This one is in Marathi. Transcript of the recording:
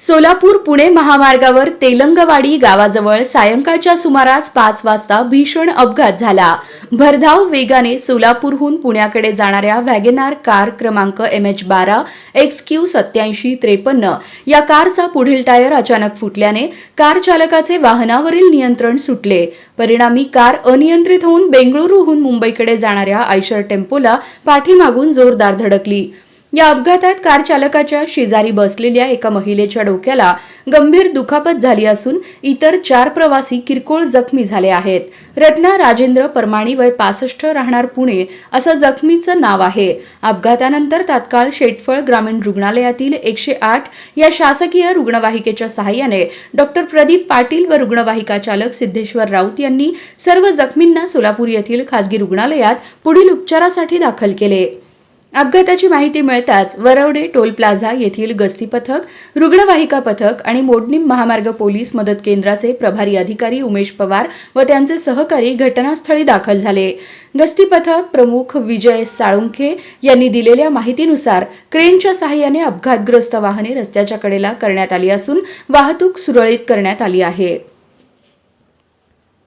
सोलापूर पुणे महामार्गावर तेलंगवाडी गावाजवळ सायंकाळच्या सुमारास पाच वाजता भीषण अपघात झाला. भरधाव वेगाने सोलापूरहून पुण्याकडे जाणाऱ्या वॅगेनार कार क्रमांक एम एच बारा एक्स क्यू सत्याऐंशी त्रेपन्न या कारचा पुढील टायर अचानक फुटल्याने कार चालकाचे वाहनावरील नियंत्रण सुटले. परिणामी कार अनियंत्रित होऊन बेंगळुरूहून मुंबईकडे जाणाऱ्या आयशर टेम्पोला पाठीमागून जोरदार धडकली. या अपघातात कार चालकाच्या शेजारी बसलेल्या एका महिलेच्या डोक्याला गंभीर दुखापत झाली असून इतर चार प्रवासी किरकोळ जखमी झाले आहेत. रत्ना राजेंद्र परमाणी वय पासष्ट राहणार पुणे असं जखमीचं नाव आहे. अपघातानंतर तात्काळ शेटफळ ग्रामीण रुग्णालयातील एकशे आठ या शासकीय रुग्णवाहिकेच्या सहाय्याने डॉक्टर प्रदीप पाटील व रुग्णवाहिका चालक सिद्धेश्वर राऊत यांनी सर्व जखमींना सोलापूर येथील खासगी रुग्णालयात पुढील उपचारासाठी दाखल केले. अपघाताची माहिती मिळताच वरवडे टोल प्लाझा येथील गस्ती पथक रुग्णवाहिका पथक आणि मोडणीम महामार्ग पोलीस मदत केंद्राचे प्रभारी अधिकारी उमेश पवार व त्यांचे सहकारी घटनास्थळी दाखल झाले. गस्ती पथक प्रमुख विजय साळुंखे यांनी दिलेल्या माहितीनुसार क्रेनच्या सहाय्याने अपघातग्रस्त वाहने रस्त्याच्या कडेला करण्यात आली असून वाहतूक सुरळीत करण्यात आली आहे.